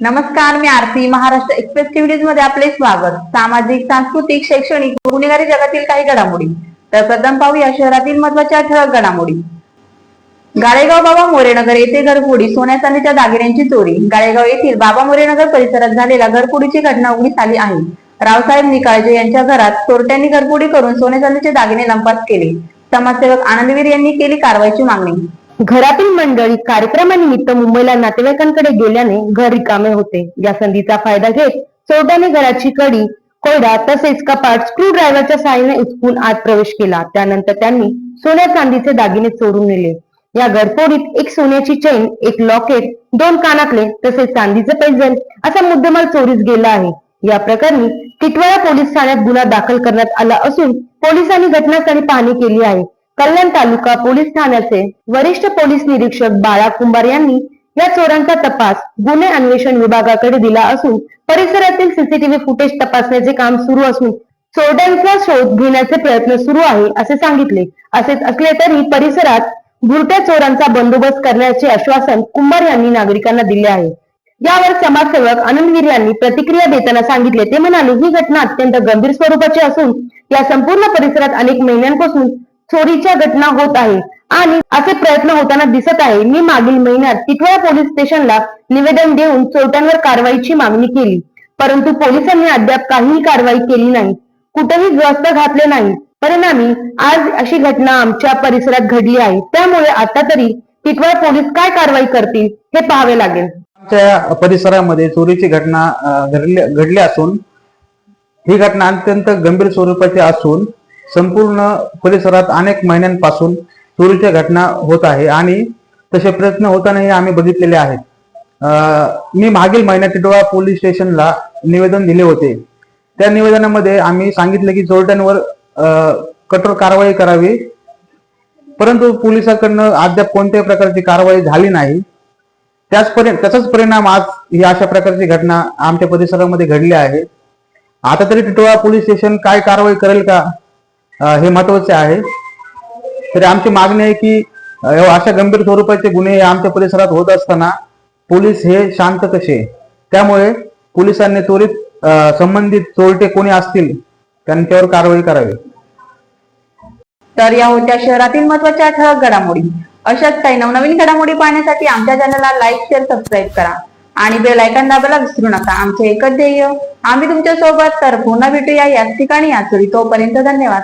नमस्कार मी आरती. महाराष्ट्र एक्सप्रेस टीव्हीजमध्ये आपले स्वागत. सामाजिक सांस्कृतिक शैक्षणिक गुन्हेगारी जगातील काही घडामोडी. तर प्रथम पाहूया शहरातील महत्त्वाच्या ठळक घडामोडी. गाळेगाव बाबा मोरेनगर येथे घरफोडी सोन्या चांदीच्या दागिन्यांची चोरी. गाळेगाव येथील बाबा मोरेनगर परिसरात झालेल्या घरफोडीची घटना उघडीस आली आहे. रावसाहेब निकाळजे यांच्या घरात चोरट्यांनी घरफोडी करून सोन्या चांदीचे दागिने लंपास केले. समाजसेवक आनंदवीर यांनी केली कारवाईची मागणी. घरातील मंडळी कार्यक्रमानिमित्त मुंबईला नातेवाईकांकडे गेल्याने घर रिकामे होते. या संधीचा फायदा घेत चोरट्याने घराची कडी कोयडा तसेच कपाट स्क्रू ड्रायव्हरच्या साहाय्याने उचकून आत प्रवेश केला. त्यानंतर त्यांनी सोन्या चांदीचे दागिने चोरून नेले. या घरफोडीत एक सोन्याची चैन एक लॉकेट दोन कानातले तसेच चांदीचे पैंजण असा मुद्देमाल चोरीस गेला आहे. या प्रकरणी टिटवाळा पोलीस ठाण्यात गुन्हा दाखल करण्यात आला असून पोलिसांनी घटनास्थळी पाहणी केली आहे. कल्याण तालुका पोलीस ठाण्याचे वरिष्ठ पोलीस निरीक्षक बाळा कुंभार यांनी या चोरांचा तपास गुन्हे अन्वेषण विभागाकडे दिला असून परिसरातील सीसीटीव्ही फुटेज तपासण्याचे काम सुरू असून चोरट्यांचा शोध घेण्याचे प्रयत्न सुरू आहे असे सांगितले. असे असले तरी परिसरात भुरट्या चोरांचा बंदोबस्त करण्याचे आश्वासन कुंभार यांनी नागरिकांना दिले आहे. यावर समाजसेवक आनंदवीर यांनी प्रतिक्रिया देताना सांगितले. ते म्हणाले ही घटना अत्यंत गंभीर स्वरूपाची असून या संपूर्ण परिसरात अनेक महिन्यांपासून चोरीच्या घटना होत आहे. आणि असे प्रयत्न होताना दिसत आहे. मी मागील महिन्यात टिटवाळा पोलीस स्टेशनला निवेदन देऊन चोरट्यांवर कारवाईची मागणी केली. परंतु पोलिसांनी अद्याप काहीही कारवाई केली नाही. कुठेही ग्रस्त घातले नाही. परिणामी आज अशी घटना आमच्या परिसरात घडली आहे. त्यामुळे आता तरी टिटवाळा पोलीस काय कारवाई करतील हे पाहावे लागेल. आमच्या परिसरामध्ये चोरीची घटना घडली असून ही घटना अत्यंत गंभीर स्वरूपाची असून संपूर्ण परिसरात अनेक महिन्यांपासून चोरीच्या घटना होत आहे आणि तसे प्रयत्न होतानाही आम्ही बघितलेले आहेत. मी मागील महिन्यात टिटोळा पोलीस स्टेशनला निवेदन दिले होते. त्या निवेदनामध्ये आम्ही सांगितले की चोरट्यांवर कठोर कारवाई करावी. परंतु पोलिसांकडनं अद्याप कोणत्याही प्रकारची कारवाई झाली नाही. त्याच परि त्याचाच परिणाम आज ही अशा प्रकारची घटना आमच्या परिसरामध्ये घडली आहे. आता तरी टिटोळा पोलीस स्टेशन काय कारवाई करेल का? हे महत्त्वाचे आहे. तरी आमची मागणी आहे की हो, अशा गंभीर स्वरूपाचे गुन्हे आमच्या परिसरात होत असताना पोलीस हे शांत कसे? त्यामुळे पोलिसांनी त्वरित संबंधित चोरटे कोणी असतील त्यांच्यावर कारवाई करावी. तर या होत्या शहरातील महत्त्वाच्या ठळक घडामोडी. अशाच काही नवनवीन घडामोडी पाहण्यासाठी आमच्या चॅनलला लाईक शेअर सबस्क्राईब करा. आणि बेल आयकॉन दाबायला विसरू नका. आमचे एकच ध्येय आम्ही तुमच्यासोबत तर पुन्हा भेटूया याच ठिकाणी. याच तोपर्यंत धन्यवाद.